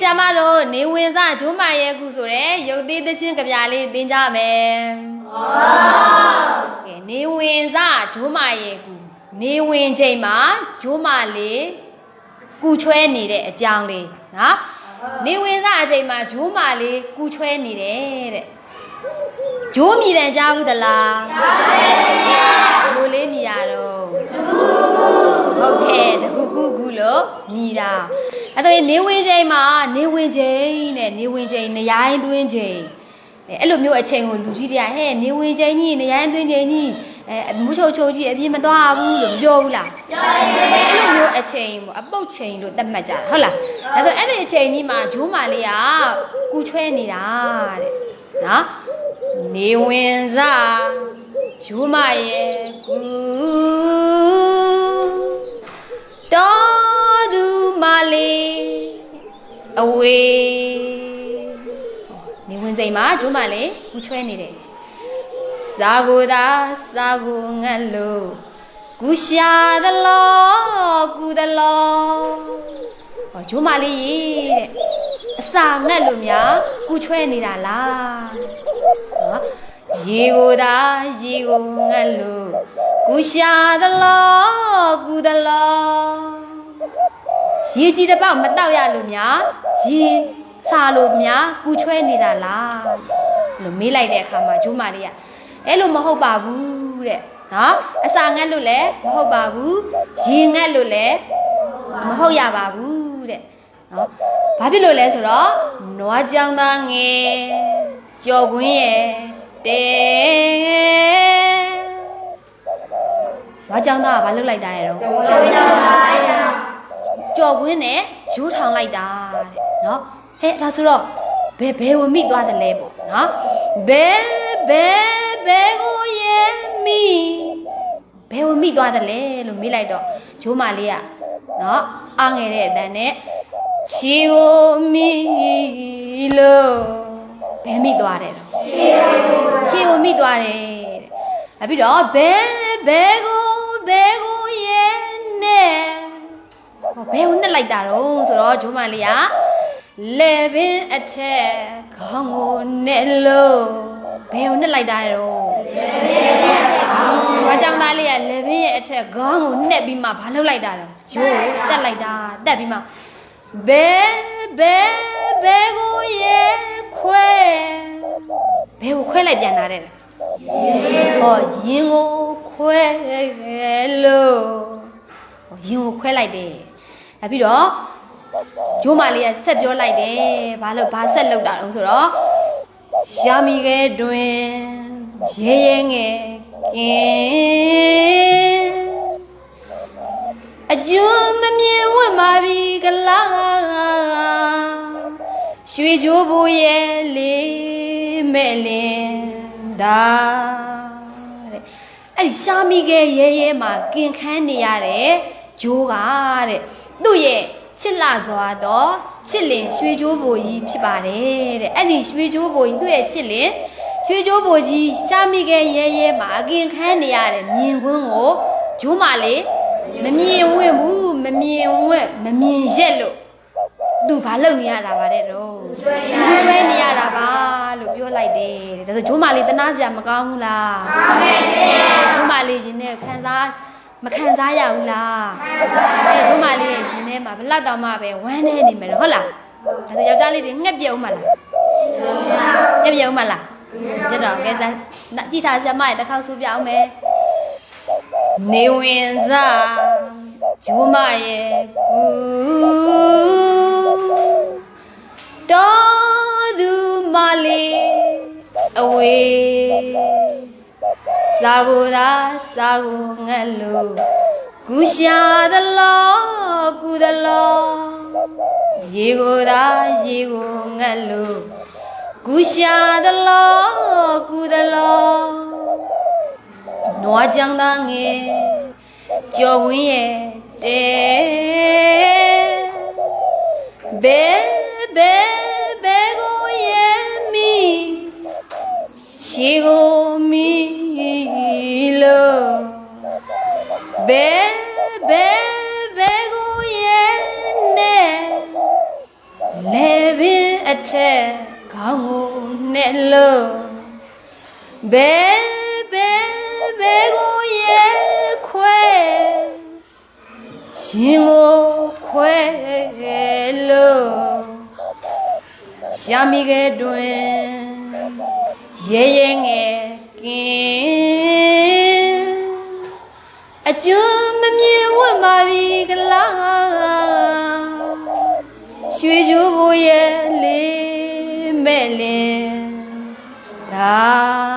ဆရာမတို့နေဝင်စဂျိုးမာရဲ့ခုဆိုတဲ့ရုပ်သေးသချင်းကြပြလေးသင်ကြမယ်။ဟုတ်။ကဲနေဝင်စဂျိုးမာရဲ့ခုနေဝင်ချိန်မှာဂျိုးမာလေးကူချွဲနေတဲ့အကြောင်းလေးနော်။နေဝင်စအချိန်မှာဂျိုးမာလေးကူချွဲနေတယ်တဲ့။ဂျိုးမြည်တန်ကြားဘူးသလား။ကြားပါရဲ့ဆရာ။ဘိုးလေးမြည်ရတော့ဟုတ်ကဲ့တကူကူကူ လို့မြည်တာအဲ့တော့နေဝင်ချိန်မှာနေဝင်ချိန်နဲ့နေဝင်ချိန်နေရိုင်းသွင်းချိန်အဲအဲ့လိုမျိုးအချိန်ကိုလူကြီးတွေကဟဲ့နေဝင်ချိန်ကြီးနေရိုင်းသွင်းချိန်ကြီးအဲမူးချုပ်ချုပ်ကြီးအပြင်းမသွားဘူးလို့မပြောဘူးလားပြောပါရဲ့အဲ့လိုမျိုးအချိန်ပေါ့အပုတ်ချိန်လို့သတ်မှတ်ကြတာဟုတ်လားအဲ့တော့အဲ့ဒီအချိန်ကြီးမှာဂျိုးမာလေးကကူချွဲနေတာတဲ့နော်နေဝင်စားဂျိုးမရဲ့ကူ အဝေးနေဝင်စိမ်မှာဂျိုးမလေးကူချွဲနေတယ်စာကိုသာစာကိုငတ်လို့ကူရှာသလောကူသလောဟောဂျိုးမလေးရေတဲ့အစာငတ်လို့များကူချွဲနေတာလားနော်ရေကိုသာရေကိုငတ်လို့ကူရှာသလောကူသလော ရေကြီးတစ်ပေါက်မတောက်ရလို့များရေစာလို့များကူချွဲနေတာလားလို့မေးလိုက်တဲ့အခါမှာဂျိုးမလေးကအဲ့လိုမဟုတ်ပါဘူးတဲ့နော်အစာငတ်လို့လည်းမဟုတ်ပါဘူးရေငတ်လို့လည်းမဟုတ်ရပါဘူးတဲ့နော်ဘာဖြစ်လို့လဲဆိုတော့နွားကြောင်သားငယ်ကြော်ခွင်းရဲ့တဲနွားကြောင်သားကဘာလုပ်လိုက်တာရဲ့တော့ ကြော်ခွင်းနဲ့ရိုးထောင်လိုက်တာတဲ့နော်ဟဲ့ဒါဆိုတော့ဘယ်ဘယ်ဝင်မိသွားတယ်လဲပေါ့နော်ဘယ်ဘယ်ဘယ်ကိုရဲ့မိဘယ်ဝင်မိသွားတယ်လဲလို့မေးလိုက်တော့ဂျိုးမလေးကနော်အားငယ်တဲ့အတန်နဲ့ချီကိုမိလို့ဘယ်မိသွားတယ်တော့ချီကိုမိသွားတယ်တဲ့ပြီးတော့ဘယ်ဘယ်ကိုဘယ်ကိုရဲ့နဲ့ဟော ဘယ်ကိုနှက်လိုက်တာတော့ဆိုတော့ဂျိုးမလေးကလေပင်အထက်ခေါင်းကိုနဲ့လို့ဘယ်ကိုနှက်လိုက်တာတော့လေပင်အထက်ခေါင်းကိုဘာကြောင့်သားလေးကလေပင်ရဲ့အထက်ခေါင်းကိုနှက်ပြီးမှဘာလုပ်လိုက်တာတော့ဂျိုးတက်လိုက်တာတက်ပြီးမှဘယ်ဘယ်ဘယ်ကိုရဲ့ခွဲဘယ်ကိုခွဲလိုက်ပြန်တာတဲ့ဟောရင်ကိုခွဲလို့ဟောရင်ကိုခွဲလိုက်တယ် ဒါပြီးတော့ဂျိုးမလေးကဆက်ပြောလိုက်တယ်ဘာလို့ဘာဆက်လောက်တာတော့ဆိုတော့ရှာမီကဲတွင်ရဲရဲငယ်ကင်းအကျွမ်းမမြင်ဝတ်ပါပြီကလားရွှေကြိုးဘူရဲ့လေးမဲ့လင်ဒါတဲ့အဲ့ဒီရှာမီကဲရဲရဲမှာကင်ခန်းနေရတဲ့ဂျိုးကတဲ့ သူ့ရဲ့ချစ်လာစွာတော့ချစ်လင်ရွှေကြိုးဘူကြီးဖြစ်ပါတယ်တဲ့အဲ့ဒီရွှေကြိုးဘူကြီးသူ့ရဲ့ချစ်လင်ရွှေကြိုးဘူကြီးရှာမီကဲရဲရဲမှာအကင်ခန်းနေရတဲ့မြင်ကွင်းကိုဂျိုးမလေးမမြင်ဝင့်ဘူးမမြင်ဝင့်မမြင်ရက်လို့သူဘာလုပ်နေရတာပါတဲ့တော့ဘူးချွဲနေရတာပါလို့ပြောလိုက်တယ်တဲ့ဒါဆိုဂျိုးမလေးတနာစရာမကောင်းဘူးလားမှန်ပါရှင်ဂျိုးမလေးရင်နဲ့ခံစား မခံစားရဘူးလားခံစားအဲဂျိုးမလေးရဲ့ရင်ထဲမှာဘလောက်တောင်မှပဲဝမ်းနေနေမယ်လို့ဟုတ်လားဒါဆိုယောက်ျားလေးတွေငှက်ပြုတ်မှလားကြက်ပြုတ်မှလားကြတော့ကဲစားကြည့်ထားစရာမရတစ်ခေါက်ဆူပြအောင်မယ်နေဝင်စားဂျိုးမရဲ့ကူတော်သူမလေးအဝေး စာကိုသာစာကိုငတ်လို့ကူရှာသလောကူသလောရေကိုသာရေကိုငတ်လို့ကူရှာသလောကူသလောနွားကြောင်သားငယ်ကြော်ဝင်းရဲ့တဲဘဲဘဲဘဲကိုရဲ့မီချီကို ဘဲဘဲကိုရဲ့နဲ့လေပင်အထက်ခေါင်းကိုနဲ့လို့ဘယ်ဘယ်ဘယ်ကိုရဲခွဲရှင်ကိုခွဲလို့ရှာမိကတွင်ရဲရဲငယ်ကင်းအကျွမ်းမမြင် ဝတ်มาပြီကလားရွှေကြိုးဘိုးရဲ့လေးမဲ့လင်ဒါ